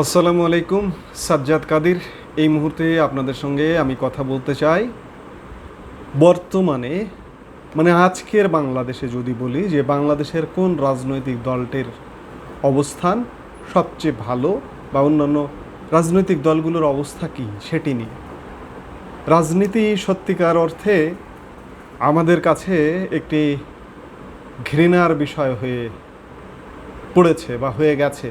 আসসালামু আলাইকুম, সাজ্জাদ কাদির। এই মুহূর্তে আপনাদের সঙ্গে আমি কথা বলতে চাই। বর্তমানে মানে আজকের বাংলাদেশে যদি বলি যে বাংলাদেশের কোন রাজনৈতিক দলটির অবস্থান সবচেয়ে ভালো বা অন্যান্য রাজনৈতিক দলগুলোর অবস্থা কী সেটি নিয়ে। রাজনীতি সত্যিকার অর্থে আমাদের কাছে একটি ঘৃণার বিষয় হয়ে পড়েছে বা হয়ে গেছে।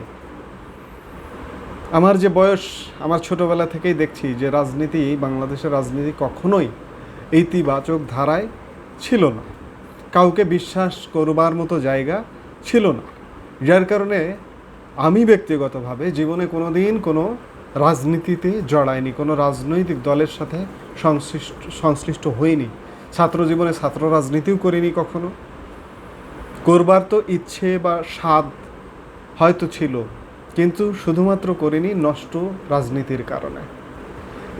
আমার যে বয়স, আমার ছোটবেলা থেকেই দেখছি যে রাজনীতি, বাংলাদেশের রাজনীতি কখনোই ইতিবাচক ধারায় ছিল না। কাউকে বিশ্বাস করবার মতো জায়গা ছিল না। যার কারণে আমি ব্যক্তিগতভাবে জীবনে কোনো দিন কোনো রাজনীতিতে জড়াইনি, কোনো রাজনৈতিক দলের সাথে সংশ্লিষ্ট সংশ্লিষ্ট হইনি। ছাত্র জীবনে ছাত্র রাজনীতিও করিনি কখনো। করবার তো ইচ্ছে বা স্বাদ হয়তো ছিল কিন্তু শুধুমাত্র করিনি নষ্ট রাজনীতির কারণে।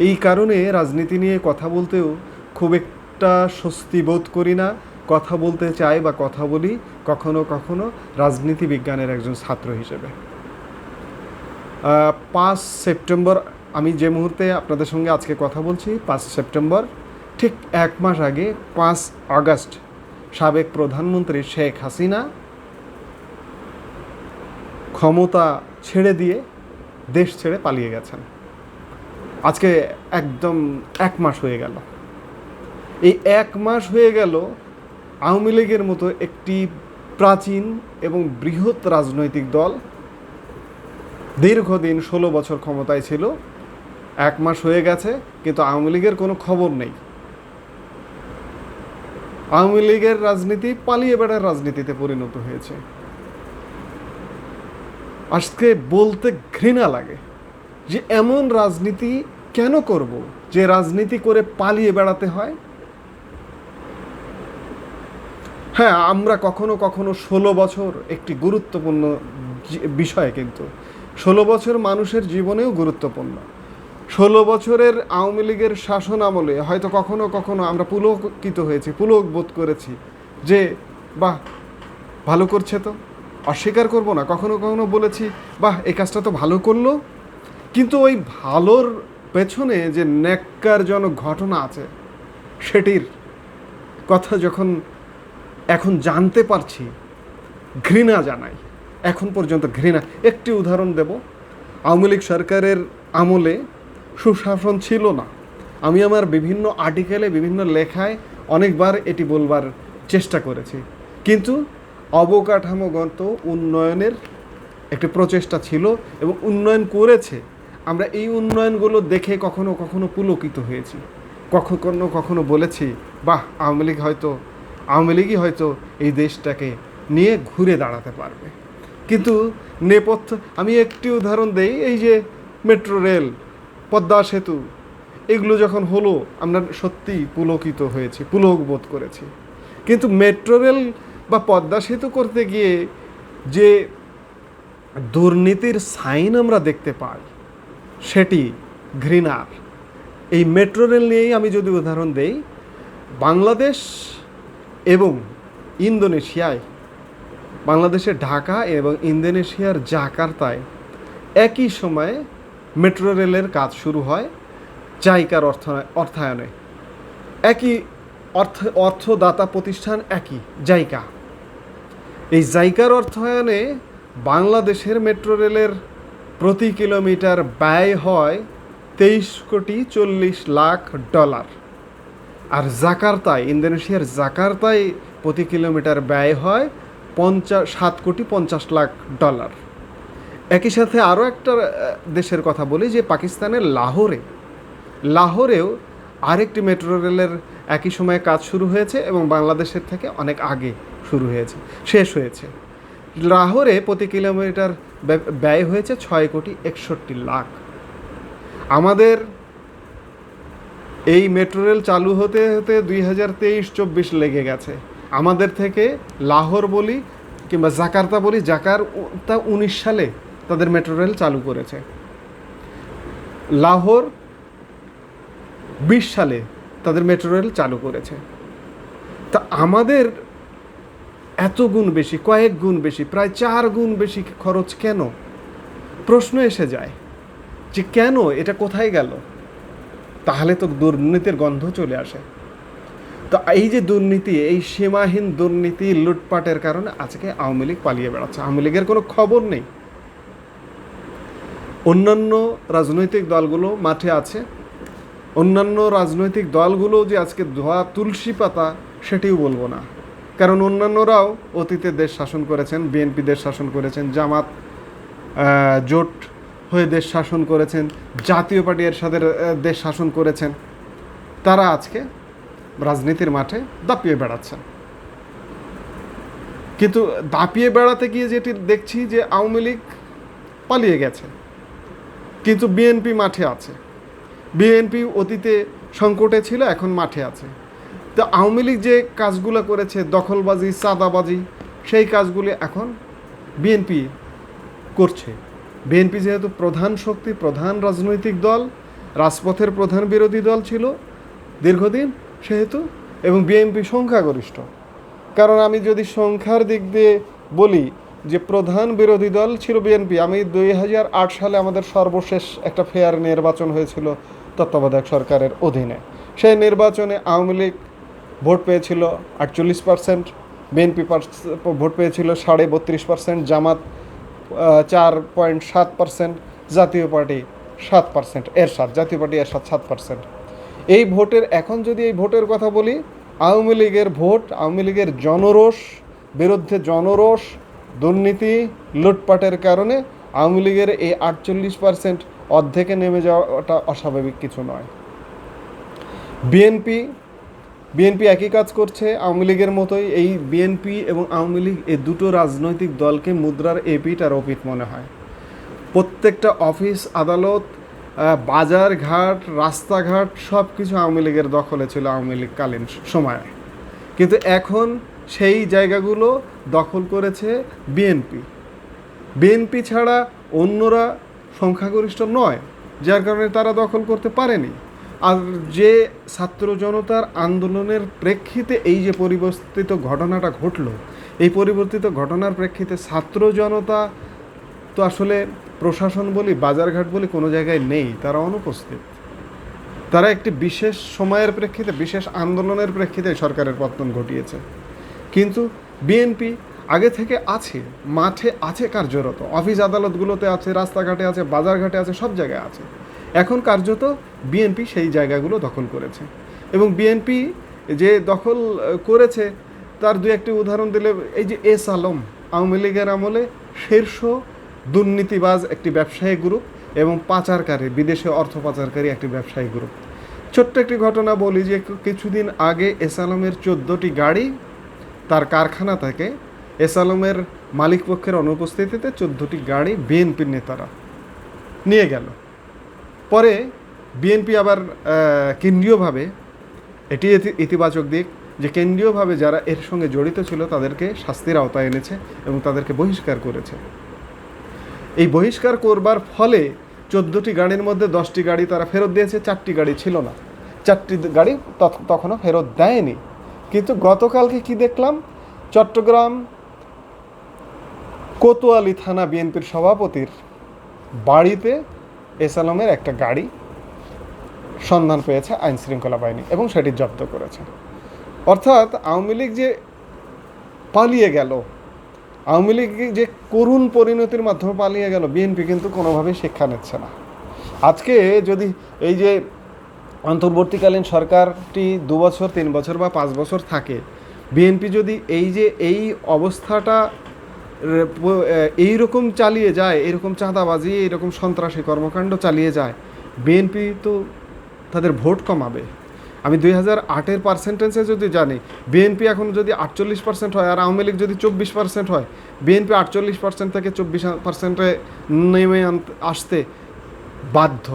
এই কারণে রাজনীতি নিয়ে কথা বলতেও খুব একটা স্বস্তি বোধ করি না। কথা বলতে চাই বা কথা বলি কখনো কখনো রাজনীতি বিজ্ঞানের একজন ছাত্র হিসেবে। পাঁচ সেপ্টেম্বর আমি যে মুহূর্তে আপনাদের সঙ্গে আজকে কথা বলছি, পাঁচ সেপ্টেম্বর, ঠিক এক মাস আগে, পাঁচ আগস্ট, সাবেক প্রধানমন্ত্রী শেখ হাসিনা ক্ষমতা ছেড়ে দিয়ে দেশ ছেড়ে পালিয়ে গেছেন। আজকে একদম এক মাস হয়ে গেল। এই এক মাস হয়ে গেল আওয়ামী লীগের মতো একটি প্রাচীন এবং বৃহৎ রাজনৈতিক দল দীর্ঘদিন ষোলো বছর ক্ষমতায় ছিল। এক মাস হয়ে গেছে, কিন্তু আওয়ামী লীগের কোনো খবর নেই। আওয়ামী লীগের রাজনীতি পালিয়ে বেড়ার রাজনীতিতে পরিণত হয়েছে। আজকে বলতে ঘৃণা লাগে যে এমন রাজনীতি কেন করব? যে রাজনীতি করে পালিয়ে বেড়াতে হয়? হ্যাঁ আমরা কখনো কখনো ষোলো বছর একটি গুরুত্বপূর্ণ বিষয় কিন্তু। ষোলো বছর মানুষের জীবনেও গুরুত্বপূর্ণ। ষোলো বছরের আওয়ামী লীগের শাসন আমলে হয়তো কখনো কখনো আমরা পুলকিত হয়েছি, পুলক বোধ করেছি যে, বাহ, ভালো করছে তো। অস্বীকার করব না। কখনো কখনো বলেছি, বাহ, এই কাজটা তো ভালো করল। কিন্তু ওই ভালোর পেছনে যে ন্যাক্কারজনক ঘটনা আছে, সেটির কথা যখন এখন জানতে পারছি, ঘৃণা জানাই। এখন পর্যন্ত ঘৃণা। একটি উদাহরণ দেব। আওয়ামী লীগ সরকারের আমলে সুশাসন ছিল না। আমি আমার বিভিন্ন আর্টিকেলে, বিভিন্ন লেখায় অনেকবার এটি বলবার চেষ্টা করেছি। কিন্তু অবকাঠামোগত উন্নয়নের একটি প্রচেষ্টা ছিল এবং উন্নয়ন করেছে। আমরা এই উন্নয়নগুলো দেখে কখনো কখনো পুলকিত হয়েছি। কখনো কখনো বলেছি, বাহ, আওয়ামী লীগ হয়তো, আওয়ামী লীগই হয়তো এই দেশটাকে নিয়ে ঘুরে দাঁড়াতে পারবে। কিন্তু নেপথ্য, আমি একটি উদাহরণ দেই, এই যে মেট্রো রেল, পদ্মা সেতু, এগুলো যখন হলো, আমরা সত্যি পুলকিত হয়েছি, পুলক বোধ করেছি। কিন্তু মেট্রো রেল বা পদ্মা সেতু করতে গিয়ে যে দুর্নীতির সাইন আমরা দেখতে পাই, সেটি ঘৃণার। এই মেট্রো রেল নিয়েই আমি যদি উদাহরণ দেই, বাংলাদেশ এবং ইন্দোনেশিয়ায়, বাংলাদেশের ঢাকা এবং ইন্দোনেশিয়ার জাকার্তায় একই সময়ে মেট্রো রেলের কাজ শুরু হয় জাইকার অর্থ অর্থায়নে। একই অর্থ, অর্থদাতা প্রতিষ্ঠান একই, জাইকা। এই জাইকার অর্থায়নে বাংলাদেশের মেট্রো রেলের প্রতি কিলোমিটার ব্যয় হয় তেইশ কোটি চল্লিশ লাখ ডলার। আর জাকার্তায়, ইন্দোনেশিয়ার জাকার্তায় প্রতি কিলোমিটার ব্যয় হয় পঞ্চাশ সাত কোটি পঞ্চাশ লাখ ডলার। একই সাথে আরও একটা দেশের কথা বলি যে পাকিস্তানের লাহোরে, লাহোরেও আরেকটি মেট্রো রেলের একই সময়ে কাজ শুরু হয়েছে এবং বাংলাদেশের থেকে অনেক আগে শুরু হয়েছে, শেষ হয়েছে। লাহোরে প্রতি কিলোমিটার ব্যয়- হয়েছে ছয় কোটি একষট্টি লাখ। আমাদের এই মেট্রো রেল চালু হতে হতে দুই হাজার তেইশ চব্বিশ লেগে গেছে। আমাদের থেকে লাহোর বলি কিংবা জাকার্তা বলি জাকার তা উনিশ সালে তাদের মেট্রো রেল চালু করেছে। লাহোর বিশ সালে তাদের মেট্রো রেল চালু করেছে। তা আমাদের এত গুণ বেশি, কয়েক গুণ বেশি, প্রায় চার গুণ বেশি খরচ কেন? প্রশ্ন এসে যায় যে কেন এটা কোথায় গেল? তাহলে তো দুর্নীতির গন্ধ চলে আসে। তো এই যে দুর্নীতি, এই সীমাহীন দুর্নীতি লুটপাটের কারণে আজকে আওয়ামী লীগ পালিয়ে বেড়াচ্ছে। আওয়ামী লীগের কোনো খবর নেই। অন্যান্য রাজনৈতিক দলগুলো মাঠে আছে। অন্যান্য রাজনৈতিক দলগুলো যে আজকে ধোয়া তুলসী পাতা, সেটিও বলব না। কারণ অন্যান্যরাও অতীতে দেশ শাসন করেছেন, বিএনপি দেশ শাসন করেছেন, জামাত জোট হয়ে দেশ শাসন করেছেন, জাতীয় পার্টি এর সাথে দেশ শাসন করেছেন। তারা আজকে রাজনীতির মাঠে দাপিয়ে বেড়াচ্ছেন। কিন্তু দাপিয়ে বেড়াতে গিয়ে যেটি দেখছি যে আওয়ামী লীগ পালিয়ে গেছে। কিন্তু বিএনপি মাঠে আছে। বিএনপি অতীতে সংকটে ছিল, এখন মাঠে আছে। তো আওয়ামী লীগ যে কাজগুলো করেছে, দখলবাজি, চাঁদাবাজি, সেই কাজগুলি এখন বিএনপি করছে। বিএনপি যেহেতু প্রধান শক্তি, প্রধান রাজনৈতিক দল, রাজপথের প্রধান বিরোধী দল ছিল দীর্ঘদিন সেহেতু, এবং বিএনপি সংখ্যাগরিষ্ঠ। কারণ আমি যদি সংখ্যার দিক দিয়ে বলি যে প্রধান বিরোধী দল ছিল বিএনপি, আমি দুই হাজার আট সালে আমাদের সর্বশেষ একটা ফেয়ার নির্বাচন হয়েছিল তত্ত্বাবধায়ক সরকারের অধীনে। সেই নির্বাচনে আওয়ামী লীগ ভোট পেয়েছিল আটচল্লিশ পার্সেন্ট বিএনপি ভোট পেয়েছিল সাড়ে বত্রিশ পার্সেন্ট জামাত চার পয়েন্ট সাত পার্সেন্ট জাতীয় পার্টি সাত পার্সেন্ট এর সাত জাতীয় পার্টি এর সাত সাত পার্সেন্ট এই ভোটের, এখন যদি এই ভোটের কথা বলি, আওয়ামী লীগের ভোট, আওয়ামী লীগের জনরোষ, বিরুদ্ধে জনরোষ, দুর্নীতি, লুটপাটের কারণে আওয়ামী লীগের এই আটচল্লিশ পার্সেন্ট অর্ধেকে নেমে যাওয়াটা অস্বাভাবিক কিছু নয়। বিএনপি বিএনপি একই কাজ করছে, আওয়ামী লীগের মতোই এই বিএনপি এবং আওয়ামী লীগ এই দুটো রাজনৈতিক দলকে মুদ্রার এপিট আর অপিট মনে হয়। প্রত্যেকটা অফিস, আদালত বাজার ঘাট, রাস্তাঘাট সব কিছু আওয়ামী লীগের দখলে ছিল আওয়ামী লীগকালীন সময়ে। কিন্তু এখন সেই জায়গাগুলো দখল করেছে বিএনপি। বিএনপি ছাড়া অন্যরা সংখ্যাগরিষ্ঠ নয়, যার কারণে তারা দখল করতে পারেনি। আর যে ছাত্র জনতার আন্দোলনের প্রেক্ষিতে এই যে পরিবর্তিত ঘটনাটা ঘটলো, এই পরিবর্তিত ঘটনার প্রেক্ষিতে ছাত্র জনতা তো আসলে প্রশাসন বলি, বাজারঘাট বলি কোনো জায়গায় নেই, তারা অনুপস্থিত। তারা একটি বিশেষ সময়ের প্রেক্ষিতে, বিশেষ আন্দোলনের প্রেক্ষিতে সরকারের পতন ঘটিয়েছে। কিন্তু বিএনপি আগে থেকে আছে, মাঠে আছে কার্যরত, অফিস আদালতগুলোতে আছে, রাস্তাঘাটে আছে, বাজারঘাটে আছে, সব জায়গায় আছে। এখন কার্যত বিএনপি সেই জায়গাগুলো দখল করেছে। এবং বিএনপি যে দখল করেছে, তার দু একটি উদাহরণ দিলে, এই যে এস আলম, আওয়ামী লীগের আমলে শীর্ষ দুর্নীতিবাজ একটি ব্যবসায়ী গ্রুপ এবং পাচারকারী, বিদেশে অর্থ পাচারকারী একটি ব্যবসায়ী গ্রুপ ছোট্ট একটি ঘটনা বলি যে কিছুদিন আগে এস আলমের চোদ্দোটি গাড়ি তার কারখানা থেকে এস আলমের মালিক পক্ষের অনুপস্থিতিতে চোদ্দোটি গাড়ি বিএনপির নেতারা নিয়ে গেল। পরে বিএনপি আবার কেন্দ্রীয়ভাবে, এটি ইতিবাচক দিক, যে কেন্দ্রীয়ভাবে যারা এর সঙ্গে জড়িত ছিল, তাদেরকে শাস্তির আওতায় এনেছে এবং তাদেরকে বহিষ্কার করেছে। এই বহিষ্কার করবার ফলে চোদ্দোটি গাড়ির মধ্যে দশটি গাড়ি তারা ফেরত দিয়েছে, চারটি গাড়ি ছিল না। চারটি গাড়ি তখ- তখনও ফেরত দেয়নি। কিন্তু গতকালকে কি দেখলাম? চট্টগ্রাম, কোতোয়ালি থানা বিএনপির সভাপতির বাড়িতে এস আলমের একটা গাড়ি সন্ধান পেয়েছে আইন শৃঙ্খলা বাহিনী এবং সেটি জব্দ করেছে। অর্থাৎ আওয়ামী লীগ যে পালিয়ে গেল, আওয়ামী লীগ যে করুণ পরিণতির মাধ্যমে পালিয়ে গেল, বিএনপি কিন্তু কোনোভাবেই শিক্ষা নিচ্ছে না। আজকে যদি এই যে অন্তর্বর্তীকালীন সরকারটি দু বছর, তিন বছর বা পাঁচ বছর থাকে, বিএনপি যদি এই যে এই অবস্থাটা এই রকম চালিয়ে যায় এরকম চাঁদাবাজি এরকম সন্ত্রাসী কর্মকাণ্ড চালিয়ে যায় বিএনপি তো তাদের ভোট কমাবে। আমি দুই হাজার আটের পার্সেন্টেজে যদি জানি বিএনপি এখন যদি আটচল্লিশ পার্সেন্ট হয়, আর আওয়ামী লীগ যদি চব্বিশ পার্সেন্ট হয় বিএনপি আটচল্লিশ পার্সেন্ট থেকে চব্বিশ পার্সেন্টে নেমে আসতে বাধ্য।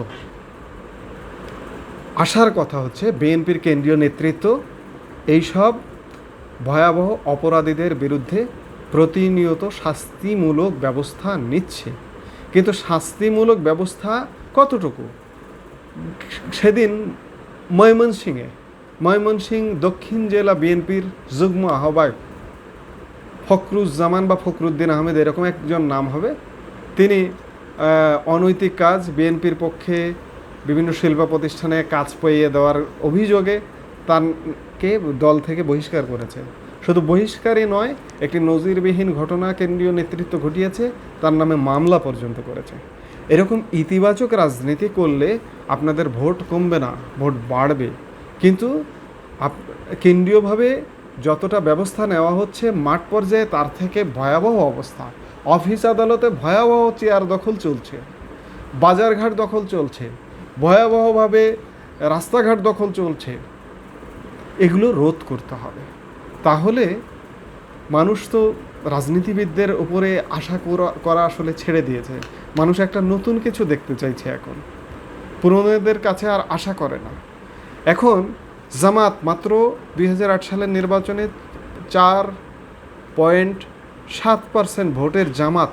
আসার কথা হচ্ছে বিএনপির কেন্দ্রীয় নেতৃত্ব, এইসব ভয়াবহ অপরাধীদের বিরুদ্ধে প্রতিনিয়ত শাস্তিমূলক ব্যবস্থা নিচ্ছে। কিন্তু শাস্তিমূলক ব্যবস্থা কতটুকু? সেদিন ময়মনসিংহে, ময়মনসিং দক্ষিণ জেলা বিএনপির যুগ্ম আহ্বায়ক ফখরুজ্জামান বা ফখরুদ্দিন আহমেদ এরকম একজন নাম হবে। তিনি অনৈতিক কাজ বিএনপির পক্ষে বিভিন্ন শিল্প প্রতিষ্ঠানে কাজ পাইয়ে দেওয়ার অভিযোগে তাকে দল থেকে বহিষ্কার করেছে। শুধু বহিষ্কারই নয়, একটি নজিরবিহীন ঘটনা কেন্দ্রীয় নেতৃত্ব ঘটিয়েছে, তার নামে মামলা পর্যন্ত করেছে। এরকম ইতিবাচক রাজনীতি করলে আপনাদের ভোট কমবে না, ভোট বাড়বে। কিন্তু আপ- কেন্দ্রীয়ভাবে যতটা ব্যবস্থা নেওয়া হচ্ছে, মাঠ পর্যায়ে তার থেকে ভয়াবহ অবস্থা। অফিস আদালতে ভয়াবহ চেয়ার দখল চলছে, বাজারঘাট দখল চলছে, ভয়াবহভাবে রাস্তাঘাট দখল চলছে। এগুলো রোধ করতে হবে। তাহলে মানুষ তো রাজনীতিবিদদের উপরে আশা করা- করা আসলে ছেড়ে দিয়েছে। মানুষ একটা নতুন কিছু দেখতে চাইছে এখন। পুরনোদের কাছে আর আশা করে না। এখন জামাত মাত্র দুই হাজার আট সালের নির্বাচনে চার পয়েন্ট সাত পার্সেন্ট ভোটের জামাত।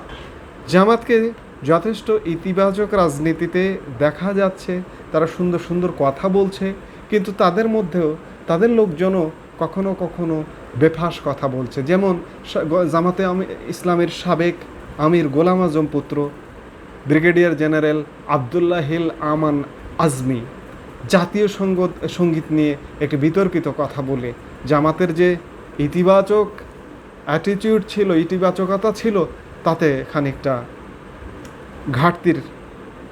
জামাতকে যথেষ্ট ইতিবাচক রাজনীতিতে দেখা যাচ্ছে, তারা সুন্দর সুন্দর কথা বলছে, কিন্তু তাদের মধ্যেও তাদের লোকজনও কখনো কখনো বেফাস কথা বলছে। যেমন জামাতে ইসলামের সাবেক আমির গোলাম আজম পুত্র, brigadier general Abdullah hill Aman Azmi জাতীয় সঙ্গত, সংগীত নিয়ে একটি বিতর্কিত কথা বলে। জামাতের যে ইতিবাচক অ্যাটিটিউড ছিল, ইতিবাচকতা ছিল, তাতে খানিকটা ঘাটতির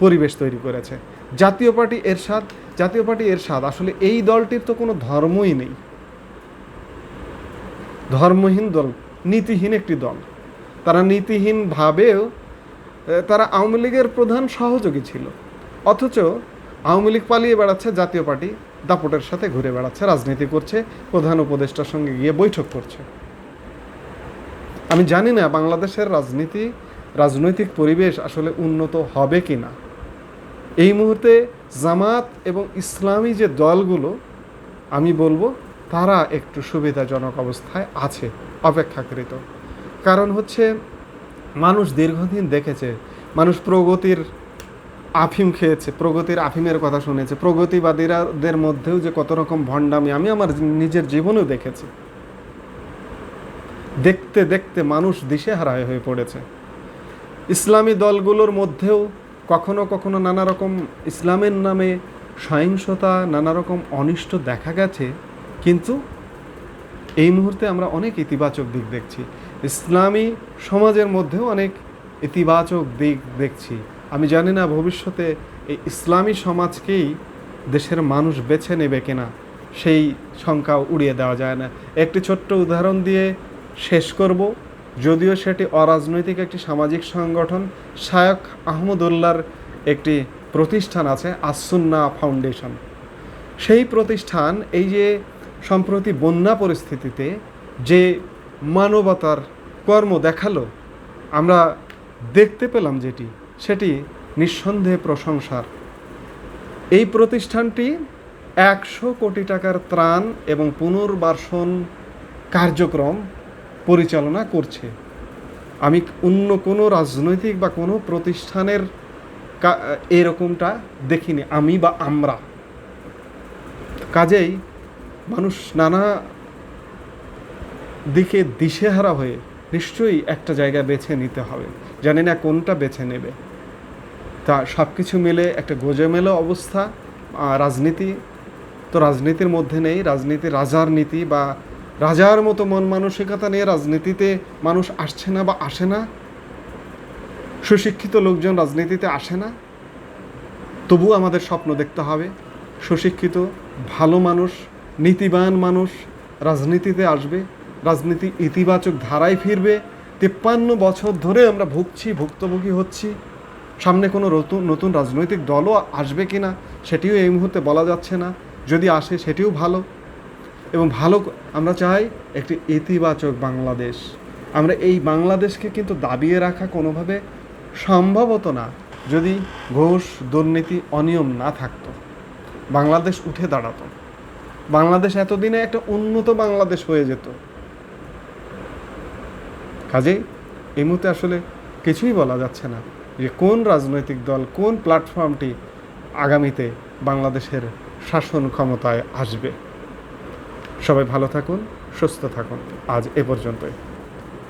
পরিবেশ তৈরি করেছে। জাতীয় পার্টি এরশাদ জাতীয় পার্টি এরশাদ, আসলে এই দলটির তো কোনো ধর্মই নেই। ধর্মহীন দল, নীতিহীন একটি দল। তারা নীতিহীনভাবেও তারা আওয়ামী লীগের প্রধান সহযোগী ছিল। অথচ আওয়ামী লীগ পালিয়ে বেড়াচ্ছে জাতীয় পার্টি, দাপটের সাথে ঘুরে বেড়াচ্ছে, রাজনীতি করছে, প্রধান উপদেষ্টার সঙ্গে গিয়ে বৈঠক করছে। আমি জানি না বাংলাদেশের রাজনীতি, রাজনৈতিক পরিবেশ আসলে উন্নত হবে কি না এই মুহূর্তে জামাত এবং ইসলামী যে দলগুলো, আমি বলব তারা একটু সুবিধাজনক অবস্থায় আছে, অপেক্ষাকৃত। কারণ হচ্ছে, মানুষ দীর্ঘদিন দেখেছে, মানুষ প্রগতির আফিম খেয়েছে, প্রগতির আফিমের কথা শুনেছে, প্রগতিবাদীরাদের মধ্যেও যে কত রকম ভণ্ডামি, আমি আমার নিজের জীবনেও দেখেছি। দেখতে দেখতে মানুষ দিশেহারা হয়ে পড়েছে। ইসলামী দলগুলোর মধ্যেও কখনো কখনো নানা রকম ইসলামের নামে সহিংসতা, নানা রকম অনিষ্ট দেখা গেছে। কিন্তু এই মুহূর্তে আমরা অনেক ইতিবাচক দিক দেখছি। ইসলামী সমাজের মধ্যেও অনেক ইতিবাচক দিক দেখছি। আমি জানি না ভবিষ্যতে এই ইসলামী সমাজকেই দেশের মানুষ বেছে নেবে কিনা, সেই শঙ্কা উড়িয়ে দেওয়া যায় না। একটি ছোট্ট উদাহরণ দিয়ে শেষ করব। যদিও সেটি অরাজনৈতিক একটি সামাজিক সংগঠন শায়ক আহমদুল্লাহর একটি প্রতিষ্ঠান আছে আসুন্না ফাউন্ডেশন। সেই প্রতিষ্ঠান এই যে সম্প্রতি বন্যা পরিস্থিতিতে যে মানবতার কর্ম দেখাল, আমরা দেখতে পেলাম যেটি, সেটি নিঃসন্দেহে প্রশংসার। এই প্রতিষ্ঠানটি একশো কোটি টাকার ত্রাণ এবং পুনর্বাসন কার্যক্রম পরিচালনা করছে। আমি অন্য কোনো রাজনৈতিক বা কোনো প্রতিষ্ঠানের এরকমটা দেখিনি আমি বা আমরা। কাজেই মানুষ নানা দিকে দিশেহারা হয়ে নিশ্চয়ই একটা জায়গা বেছে নিতে হবে। জানি না কোনটা বেছে নেবে। তা সব কিছু মিলে একটা গোজেমেলো অবস্থা। রাজনীতি তো রাজনীতির মধ্যে নেই। রাজনীতি রাজার নীতি বা রাজার মতো মন মানসিকতা নিয়ে রাজনীতিতে মানুষ আসছে না বা আসে না। সুশিক্ষিত লোকজন রাজনীতিতে আসে না। তবু আমাদের স্বপ্ন দেখতে হবে। সুশিক্ষিত, ভালো মানুষ নীতিবান মানুষ রাজনীতিতে আসবে, রাজনীতি ইতিবাচক ধারায় ফিরবে, তিপ্পান্ন বছর ধরে আমরা ভুগছি, ভুক্তভোগী হচ্ছি। সামনে কোনো নতুন নতুন রাজনৈতিক দলও আসবে কি না সেটিও এই মুহূর্তে বলা যাচ্ছে না। যদি আসে সেটিও ভালো। এবং ভালো আমরা চাই একটি ইতিবাচক বাংলাদেশ। আমরা এই বাংলাদেশকে কিন্তু দাবিয়ে রাখা কোনোভাবে সম্ভবত না, যদি ঘোষ দুর্নীতি অনিয়ম না থাকতো। বাংলাদেশ উঠে দাঁড়াতো। বাংলাদেশ এতদিনে একটা উন্নত বাংলাদেশ হয়ে যেত। কাজেই এই মুহূর্তে আসলে কিছুই বলা যাচ্ছে না যে কোন রাজনৈতিক দল কোন প্ল্যাটফর্মটি আগামীতে বাংলাদেশের শাসন ক্ষমতায় আসবে। সবাই ভালো থাকুন, সুস্থ থাকুন। আজ এ পর্যন্তই।